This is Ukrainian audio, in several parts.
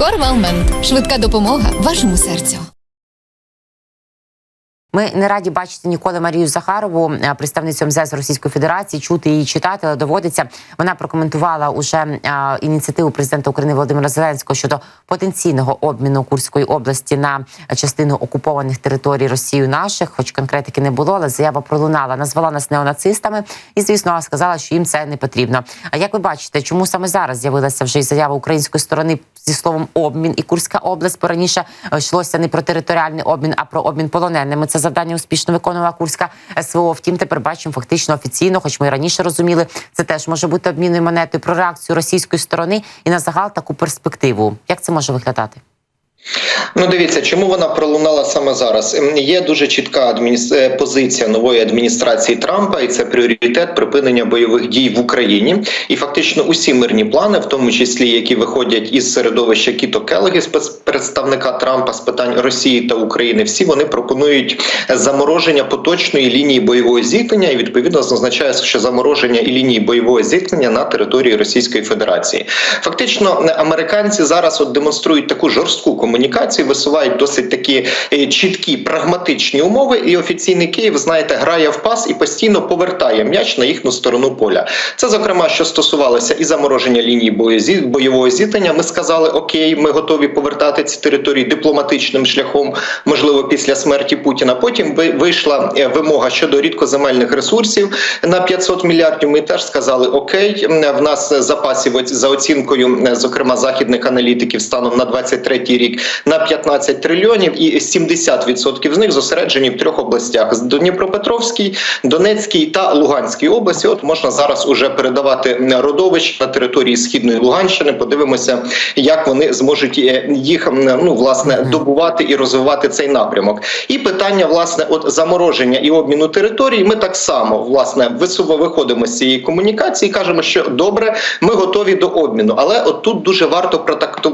Корвалмент. Швидка допомога вашому серцю. Ми не раді бачити ніколи Марію Захарову, е, представницю МЗС Російської Федерації, чути її читати, але доводиться. Вона прокоментувала уже е, ініціативу президента України Володимира Зеленського щодо потенційного обміну Курської області на частину окупованих територій Росією наших, хоч конкретики не було, але заява пролунала. Назвала нас неонацистами і, звісно, сказала, що їм це не потрібно. А як ви бачите, чому саме зараз з'явилася вже і заява української сторони зі словом обмін і Курська область? Бо раніше йшлося не про територіальний обмін, а про обмін полоненими. Це завдання успішно виконувала Курська СВО. Втім, тепер бачимо фактично офіційно, хоч ми раніше розуміли, це теж може бути обмінною монетою про реакцію російської сторони і на загал таку перспективу. Як це може виглядати? Ну, дивіться, чому вона пролунала саме зараз? Ем, Є дуже чітка адміністр... е, позиція нової адміністрації Трампа, і це пріоритет припинення бойових дій в Україні. І фактично усі мирні плани, в тому числі які виходять із середовища Кіто Келегі, представника Трампа з питань Росії та України, всі вони пропонують замороження поточної лінії бойового зіткнення, і відповідно зазначає, що замороження і лінії бойового зіткнення на території Російської Федерації. Фактично, е, американці зараз от демонструють таку жорстку комунікацію, висувають досить такі е, чіткі прагматичні умови. І офіційний Київ, знаєте, грає в пас і постійно повертає м'яч на їхню сторону поля. Це зокрема, що стосувалося і замороження лінії бойового зіткнення. Ми сказали, окей, ми готові повертати ці території дипломатичним шляхом, можливо, після смерті Путіна. Потім ви- вийшла е, вимога щодо рідкоземельних ресурсів на 500 мільярдів. Ми теж сказали, окей, в нас запасів за оцінкою, зокрема західних аналітиків, станом на 23 рік на 15 трильйонів, і 70% з них зосереджені в трьох областях: з Дніпропетровській, Донецькій та Луганській області. От можна зараз уже передавати родовищ на території східної Луганщини. Подивимося, як вони зможуть е, їх ну власне добувати і розвивати цей напрямок. І питання власне, от замороження і обміну територій. Ми так само власне висово виходимо з цієї комунікації. і Кажемо, що добре, ми готові до обміну. Але от тут дуже варто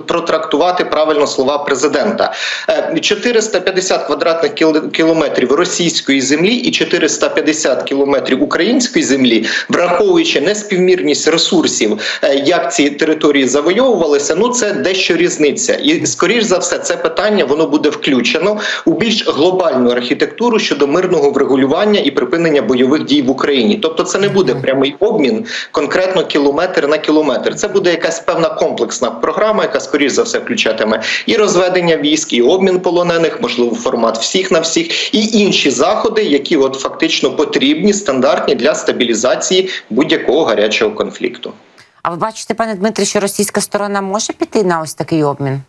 протрактувати правильно слова президента: Е, 450 квадратних кіл- кілометрів російської землі і 450 кілометрів української землі, враховуючи неспівмірність ресурсів, е, як ці території завойовувалися. Ну це дещо різниця, і скоріш за все, це питання воно буде включено у більш глобальну архітектуру щодо мирного врегулювання і припинення бойових дій в Україні. Тобто, це не буде прямий обмін конкретно кілометр на кілометр. Це буде якась певна комплексна програма, яка скоріш за все включатиме і розведення військ, і обмін полонених, можливо, формат всіх на всіх, і інші заходи, які от фактично потрібні, стандартні для стабілізації будь-якого гарячого конфлікту. А ви бачите, пане Дмитре, що російська сторона може піти на ось такий обмін?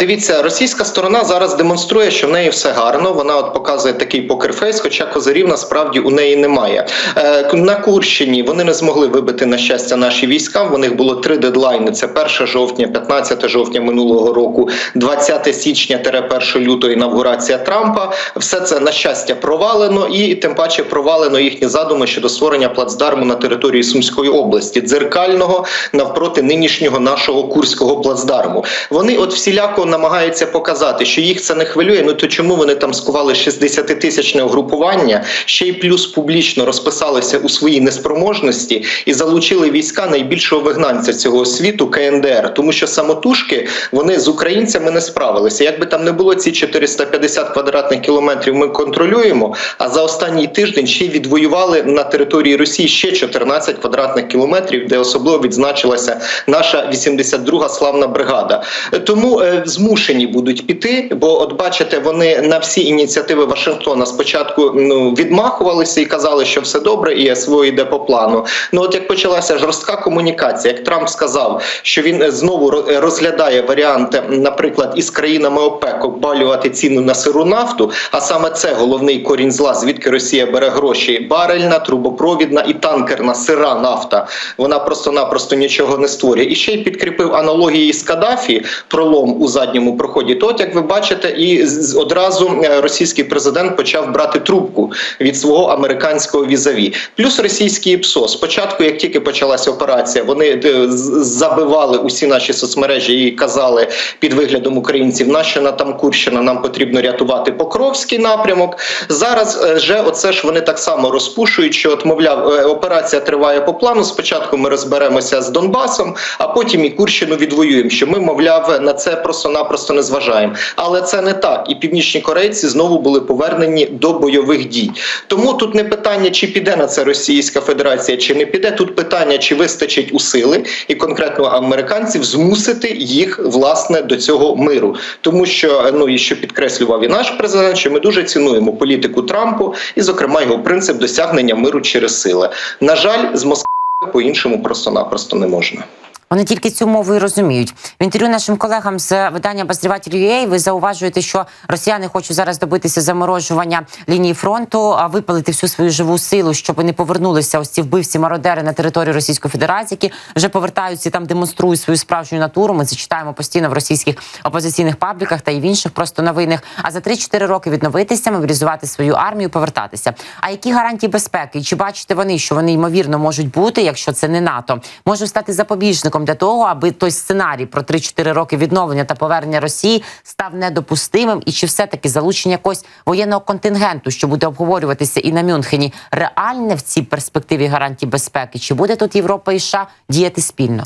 Дивіться, російська сторона зараз демонструє, що в неї все гарно. Вона от показує такий покерфейс, хоча козирів насправді у неї немає. Е, На Курщині вони не змогли вибити на щастя наші війська. В них було три дедлайни: це 1 жовтня, 15 жовтня минулого року, 20 січня 1 лютого інавгурація Трампа. Все це на щастя провалено, і тим паче провалено їхні задуми щодо створення плацдарму на території Сумської області, дзеркального навпроти нинішнього нашого курського плацдарму. Вони от всіляко намагаються показати, що їх це не хвилює. Ну то чому вони там скували 60-тисячне угрупування, ще й плюс публічно розписалися у своїй неспроможності і залучили війська найбільшого вигнанця цього світу КНДР, тому що самотужки вони з українцями не справилися. Якби там не було ці 450 квадратних кілометрів, ми контролюємо. А за останній тиждень ще відвоювали на території Росії ще 14 квадратних кілометрів, де особливо відзначилася наша 82-га славна бригада. Тому е, змушені будуть піти, бо от бачите, вони на всі ініціативи Вашингтона спочатку ну відмахувалися і казали, що все добре, і СВО йде по плану. Ну от як почалася жорстка комунікація, як Трамп сказав, що він е, знову розглядає варіанти, наприклад, із країнами ОПЕК обвалювати ціну на сиру нафту, а саме це головний корінь зла, звідки Росія бере гроші: барельна, трубопровідна і танкерна сира нафта. Вона просто-напросто нічого не створює. І ще й підкріпив аналогії з Каддафі про пролом у задньому проході. То, от, як ви бачите, і одразу е, російський президент почав брати трубку від свого американського візаві. Плюс російський ПСО. Спочатку, як тільки почалася операція, вони е, забивали усі наші соцмережі і казали під виглядом українців, наша там Курщина, нам потрібно рятувати Покровський напрямок. Зараз е, вже оце ж вони так само розпушують, що от мовляв, операція триває по плану. Спочатку ми розберемося з Донбасом, а потім і Курщину відвоюємо. Що ми, мовляв, на це просто-напросто не зважаємо. Але це не так. І північні корейці знову були повернені до бойових дій. Тому тут не питання, чи піде на це Російська Федерація, чи не піде. Тут питання, чи вистачить у сили і конкретно американців змусити їх власне до цього миру, тому що ну і що підкреслював і наш президент, що ми дуже цінуємо політику Трампу і, зокрема, його принцип досягнення миру через сили. На жаль, з Москви по-іншому просто-напросто не можна. Вони тільки цю мову і розуміють. В інтерв'ю нашим колегам з видання «Обозріватель.ua» ви зауважуєте, що росіяни хочуть зараз добитися заморожування лінії фронту, а випалити всю свою живу силу, щоб не повернулися ось ці вбивці мародери на територію Російської Федерації, які вже повертаються і там демонструють свою справжню натуру. Ми це читаємо постійно в російських опозиційних пабліках та й в інших просто новинах. А за 3-4 роки відновитися, мобілізувати свою армію, повертатися. А які гарантії безпеки? Чи бачите вони, що вони ймовірно можуть бути, якщо це не НАТО, може стати запобіжником для того, аби той сценарій про 3-4 роки відновлення та повернення Росії став недопустимим, і чи все таки залучення якогось воєнного контингенту, що буде обговорюватися і на Мюнхені, реальне в цій перспективі гарантії безпеки? Чи буде тут Європа і США діяти спільно?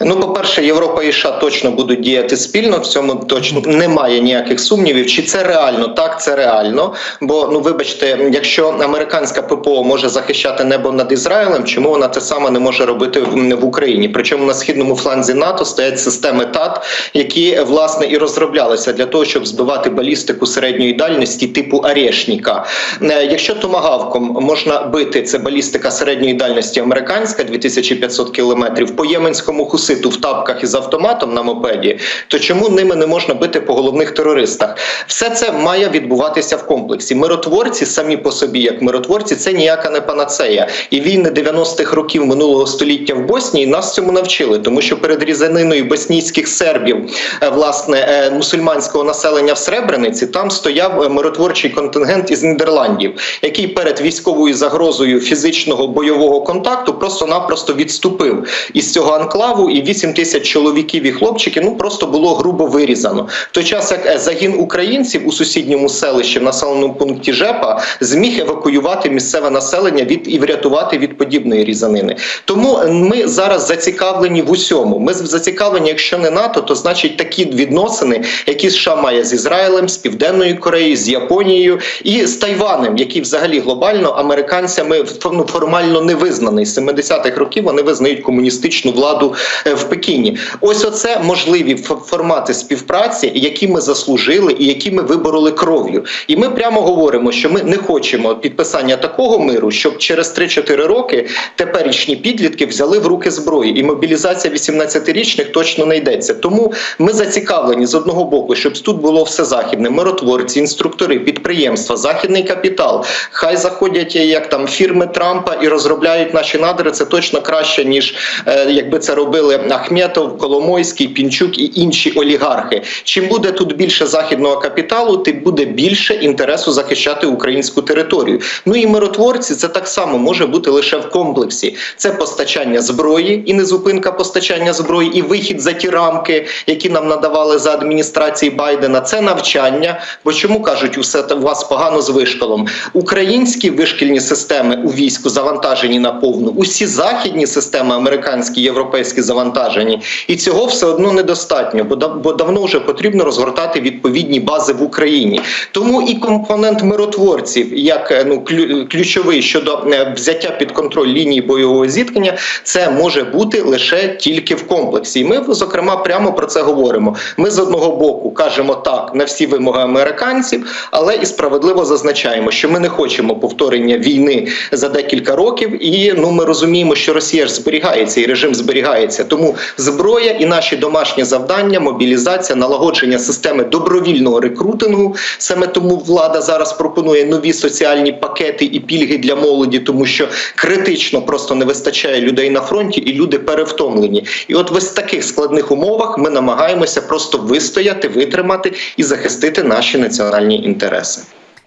Ну, по-перше, Європа і США точно будуть діяти спільно. В цьому точно немає ніяких сумнівів. Чи це реально? Так, це реально. Бо ну вибачте, якщо американська ППО може захищати небо над Ізраїлем, чому вона те саме не може робити в, в Україні? Причому на східному фланзі НАТО стоять системи ТАТ, які власне і розроблялися для того, щоб збивати балістику середньої дальності типу Арешніка. Е, Якщо томагавком можна бити це балістика середньої дальності американська 2500 кілометрів по єменському хуситу в тапках із автоматом на мопеді, то чому ними не можна бити по головних терористах? Все це має відбуватися в комплексі. Миротворці самі по собі, як миротворці, це ніяка не панацея. І війни 90-х років минулого століття в Боснії нас цьому навчили, тому що перед різаниною боснійських сербів, е, власне, е, мусульманського населення в Сребрениці, там стояв е, миротворчий контингент із Нідерландів, який перед військовою загрозою фізичного бойового контакту просто-напросто відступив із цього анклаву, і 8 тисяч чоловіків і хлопчиків ну просто було грубо вирізано. В той час як е, загін українців у сусідньому селищі в населеному пункті Жепа зміг евакуювати місцеве населення від і врятувати від подібної різанини. Тому ми зараз зацікавлені в усьому. Ми зацікавлені, якщо не НАТО, то значить такі відносини, які США має з Ізраїлем, з Південною Кореєю, з Японією і з Тайванем, який взагалі глобально американцями ну, формально не визнаний. З 70-х років вони визнають комуністичну владу е, в Пекіні. Ось оце можливі формати співпраці, які ми заслужили і які ми вибороли кров'ю. І ми прямо говоримо, що ми не хочемо підписання такого миру, щоб через 3-4 роки теперішні підлітки взяли в руки зброї, і мобілізація 18-річних точно не йдеться. Тому ми зацікавлені з одного боку, щоб тут було все західне, миротворці, інструктори, підприємства, західний капітал. Хай заходять як там фірми Трампа і розробляють наші надри. Це точно краще ніж е, якби це робили Ахметов, Коломойський, Пінчук і інші олігархи. Чим буде тут більше західного капіталу, тим буде більше інтересу захищати українську територію. Ну і миротворці це так само може бути лише в комплексі. Це постачання зброї і не зупинка постачання зброї, і вихід за ті рамки, які нам надавали за адміністрації Байдена. Це навчання. Бо чому кажуть, усе у вас погано з вишколом? Українські вишкільні системи у війську завантажені на повну. Усі західні системи, американські, європейські завантажені, і цього все одно недостатньо, бо бо давно вже потрібно розгортати відповідні бази в Україні. Тому і компонент миротворців, як е, ну клю- ключовий щодо е, взяття під контроль лінії бойового зіткнення, це може бути лише тільки в комплексі. І ми зокрема прямо про це говоримо. Ми з одного боку кажемо так на всі вимоги американців, але і справедливо зазначаємо, що ми не хочемо повторення війни за декілька років. І ну ми розуміємо, що Росія ж зберігається, і режим зберігається. Зберігається. Тому зброя і наші домашні завдання, мобілізація, налагодження системи добровільного рекрутингу. Саме тому влада зараз пропонує нові соціальні пакети і пільги для молоді, тому що критично просто не вистачає людей на фронті, і люди перевтомлені. І от в таких складних умовах ми намагаємося просто вистояти, витримати і захистити наші національні інтереси.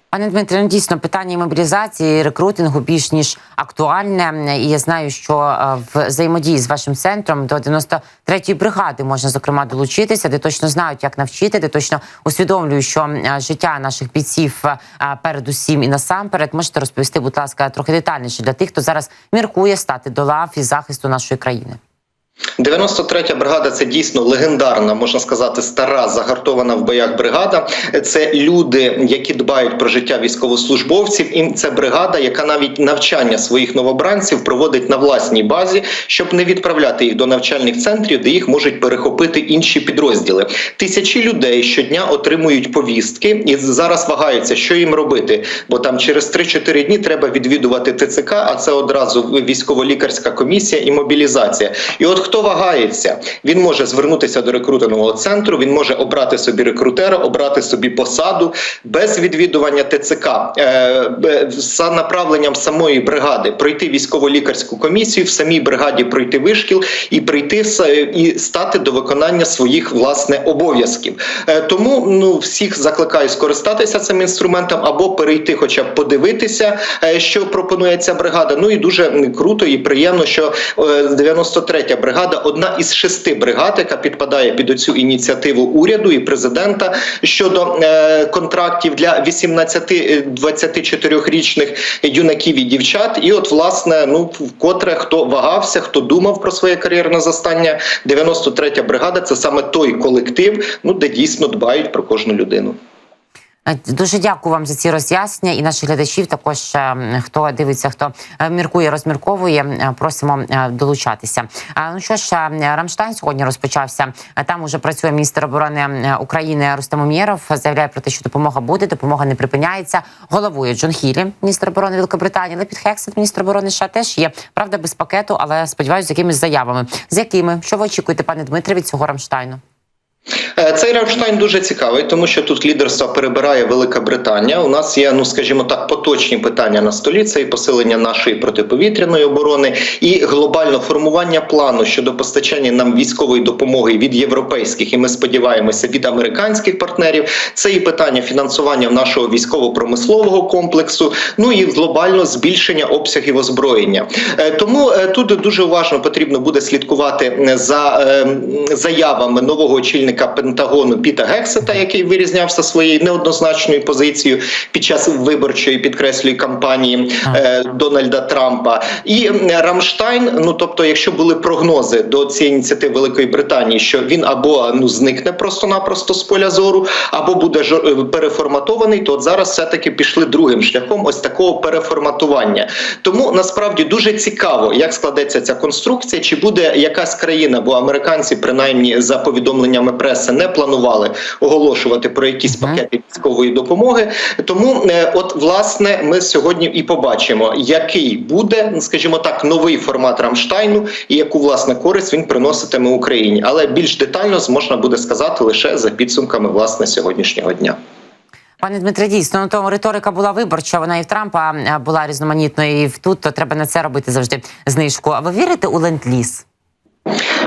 Пане Дмитре, ну дійсно питання мобілізації, рекрутингу більш ніж актуальне. І я знаю, що е, в взаємодії з вашим центром до 93-ї бригади можна зокрема долучитися, де точно знають, як навчити, де точно усвідомлюють, що е, життя наших бійців е, передусім і насамперед можете розповісти, будь ласка, трохи детальніше для тих, хто зараз міркує стати до лав і захисту нашої країни. 93-я бригада це дійсно легендарна, можна сказати, стара загартована в боях бригада. Це люди, які дбають про життя військовослужбовців. І це бригада, яка навіть навчання своїх новобранців проводить на власній базі, щоб не відправляти їх до навчальних центрів, де їх можуть перехопити інші підрозділи. Тисячі людей щодня отримують повістки і зараз вагаються, що їм робити. Бо там через 3-4 дні треба відвідувати ТЦК, а це одразу військово-лікарська комісія і мобілізація. І от хто вагається, він може звернутися до рекрутингового центру. Він може обрати собі рекрутера, обрати собі посаду без відвідування ТЦК е, за направленням самої бригади, пройти військово-лікарську комісію, в самій бригаді пройти вишкіл і прийти і стати до виконання своїх власне обов'язків. Е, Тому ну всіх закликаю скористатися цим інструментом або перейти, хоча б подивитися, е, що пропонує ця бригада. Ну і дуже круто і приємно, що е, 93-я бригада одна із шести бригад, яка підпадає під оцю ініціативу уряду і президента щодо е, контрактів для 18-24-річних юнаків і дівчат. І от власне, ну вкотре хто вагався, хто думав про своє кар'єрне застання, 93-я бригада це саме той колектив, ну де дійсно дбають про кожну людину. Е, Дуже дякую вам за ці роз'яснення і наших глядачів. Також е, хто дивиться, хто е, міркує, розмірковує, просимо долучатися. Ну що ж, Рамштайн сьогодні розпочався. Там уже працює міністр оборони України Рустем Умєров. Заявляє про те, що допомога буде, допомога не припиняється. Головує Джон Хілі, міністр оборони Великобританії. Але під Хексет, міністр оборони США теж є. Правда, без пакету, але сподіваюся, з якимись заявами. З якими що ви очікуєте, пане Дмитре, від цього Рамштайну? Е, Цей Рамштайн дуже цікавий, тому що тут лідерство перебирає Велика Британія. У нас є, ну скажімо так, поточні питання на столі. Це і посилення нашої протиповітряної оборони, і глобальне формування плану щодо постачання нам військової допомоги від європейських, і ми сподіваємося від американських партнерів. Це і питання фінансування нашого військово-промислового комплексу. Ну і глобально збільшення обсягів озброєння. Е, Тому е, тут дуже уважно потрібно буде слідкувати за заявами нового очільника Пентагону Піта Гексета, який вирізнявся своєю неоднозначною позицією під час виборчої підкреслюю кампанії е, Дональда Трампа. І Рамштайн, ну тобто, якщо були прогнози до цієї ініціативи Великої Британії, що він або ну зникне просто-напросто з поля зору, або буде жо- е, переформатований, то от зараз все таки пішли другим шляхом ось такого переформатування. Тому насправді дуже цікаво, як складеться ця конструкція, чи буде якась країна, бо американці, принаймні за повідомленнями преси, не планували оголошувати про якісь пакети військової допомоги. Тому, е, от власне, ми сьогодні і побачимо, який буде, скажімо так, новий формат Рамштайну і яку власне користь він приноситиме Україні. Але більш детально зможна буде сказати лише за підсумками власне сьогоднішнього дня. Пане Дмитре, дійсно, ну, то риторика була виборча. Вона і в Трампа е, була різноманітною, і тут то треба на це робити завжди знижку. А ви вірите у ленд-ліз?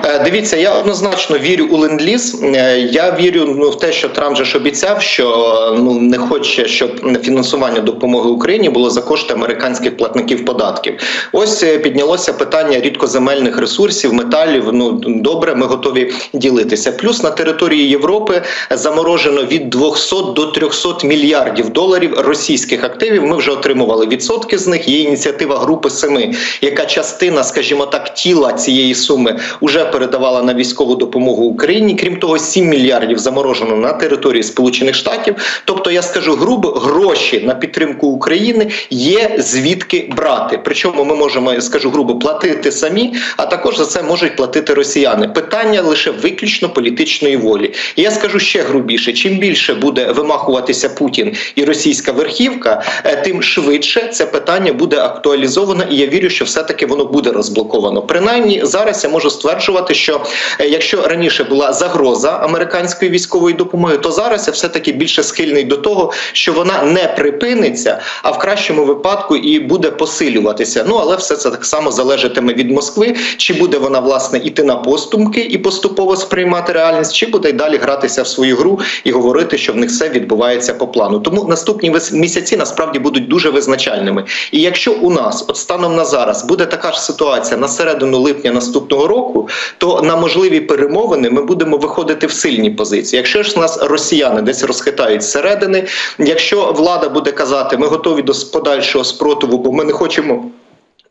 Е, Дивіться, я однозначно вірю у ленд-ліз. Е, Я вірю ну, в те, що Трамп же ж обіцяв, що ну не хоче, щоб фінансування допомоги Україні було за кошти американських платників податків. Ось е, піднялося питання рідкоземельних ресурсів, металів. Ну добре, ми готові ділитися. Плюс на території Європи заморожено від 200 до 300 мільярдів доларів російських активів. Ми вже отримували відсотки з них. Є ініціатива групи семи, яка частина, скажімо так, тіла цієї суми вже передавала на військову допомогу Україні. Крім того, 7 мільярдів заморожено на території Сполучених Штатів. Тобто, я скажу грубо, гроші на підтримку України є звідки брати. Причому ми можемо, я скажу грубо, платити самі, а також за це можуть платити росіяни. Питання лише виключно політичної волі. І я скажу ще грубіше: чим більше буде вимахуватися Путін і російська верхівка, е, тим швидше це питання буде актуалізовано, і я вірю, що все таки воно буде розблоковано. Принаймні зараз я можу стверджувати, що е, якщо раніше була загроза американської військової допомоги, то зараз я все таки більше схильний до того, що вона не припиниться, а в кращому випадку і буде посилюватися. Ну але все це так само залежатиме від Москви, чи буде вона власне іти на поступки і поступово сприймати реальність, чи буде й далі гратися в свою гру і говорити, що в них все відбувається по плану. Тому наступні місяці насправді будуть дуже визначальними. І якщо у нас, от станом на зараз, буде така ж ситуація на середину липня наступного року, то на можливі перемовини ми будемо виходити в сильні позиції. Якщо ж нас росіяни десь розхитають зсередини, якщо влада буде казати, ми готові до подальшого спротиву, бо ми не хочемо.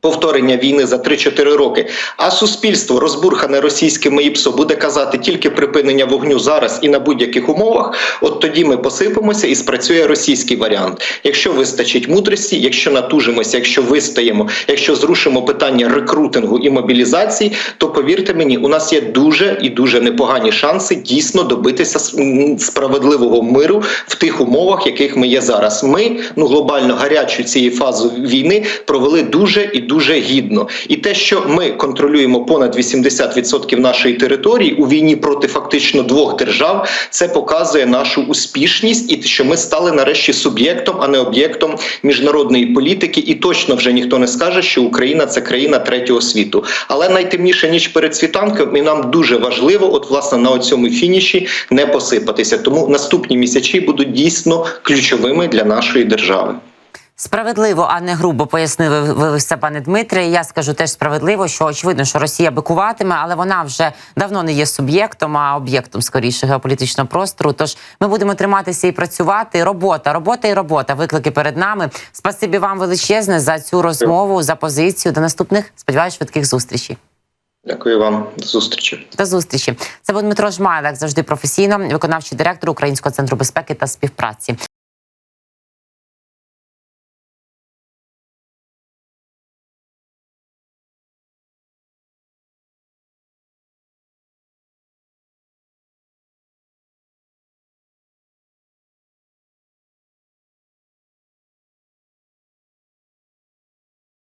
Повторення війни за 3-4 роки, а суспільство розбурхане російським ІПСО буде казати тільки припинення вогню зараз і на будь-яких умовах. От тоді ми посипемося і спрацює російський варіант. Якщо вистачить мудрості, якщо натужимося, якщо вистоїмо, якщо зрушимо питання рекрутингу і мобілізації, то повірте мені, у нас є дуже і дуже непогані шанси дійсно добитися справедливого миру в тих умовах, яких ми є зараз. Ми ну глобально гарячу цієї фази війни провели дуже і дуже гідно. І те, що ми контролюємо понад 80% нашої території у війні проти фактично двох держав, це показує нашу успішність і що ми стали нарешті суб'єктом, а не об'єктом міжнародної політики. І точно вже ніхто не скаже, що Україна це країна третього світу. Але найтемніша ніч перед світанком, і нам дуже важливо, от власне на цьому фініші не посипатися. Тому наступні місяці будуть дійсно ключовими для нашої держави. Справедливо, а не грубо пояснили ви все, пане Дмитре. Я скажу теж справедливо, що очевидно, що Росія бикуватиме, але вона вже давно не є суб'єктом, а об'єктом скоріше геополітичного простору. Тож ми будемо триматися і працювати. Робота, робота і робота. Виклики перед нами. Спасибі вам величезне за цю розмову, за позицію. До наступних сподіваюсь, швидких зустрічей. Дякую вам до зустрічі. До зустрічі. Це був Дмитро Жмайлик, завжди професійно, виконавчий директор Українського центру безпеки та співпраці.